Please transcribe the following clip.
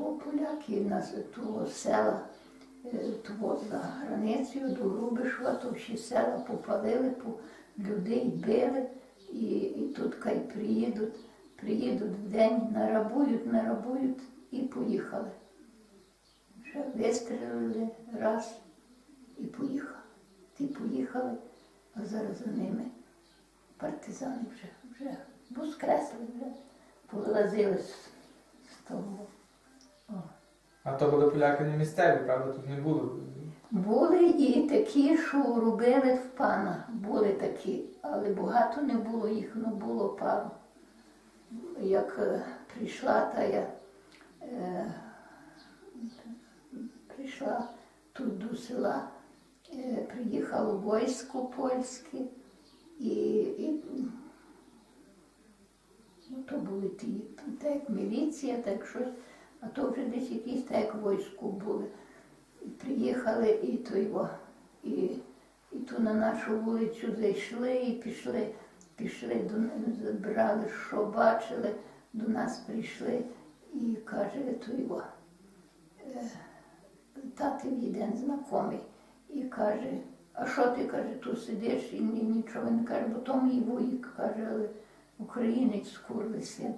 бо поляки нас того села е, того за границею до Грубишева, то всі села попалили, по людей били, і, і тут хай приїдуть, приїдуть в день, нарабують, нарабують і поїхали. Вже вистрілили раз і поїхали. Ті поїхали, а зараз за ними партизани вже, вже воскресли, вже повилазили з того. А то були поляки не місцеві, правда, тут не було. Були і такі, що робили в пана, були такі, але багато не було їх, ну було пару. Як е, прийшла та я е, прийшла тут до села, е, приїхало військо польське, і, і ну, то були ті, так міліція, так щось, а то вже десь якісь так як військо були. Приїхали і то його, і, і то на нашу вулицю зайшли і пішли, пішли до н- забрали, що бачили, до нас прийшли і каже, то його, е, татів один знайомий, і каже, а що ти каже, тут сидиш і нічого не каже, бо то мій вуїк, каже, але українець курли син.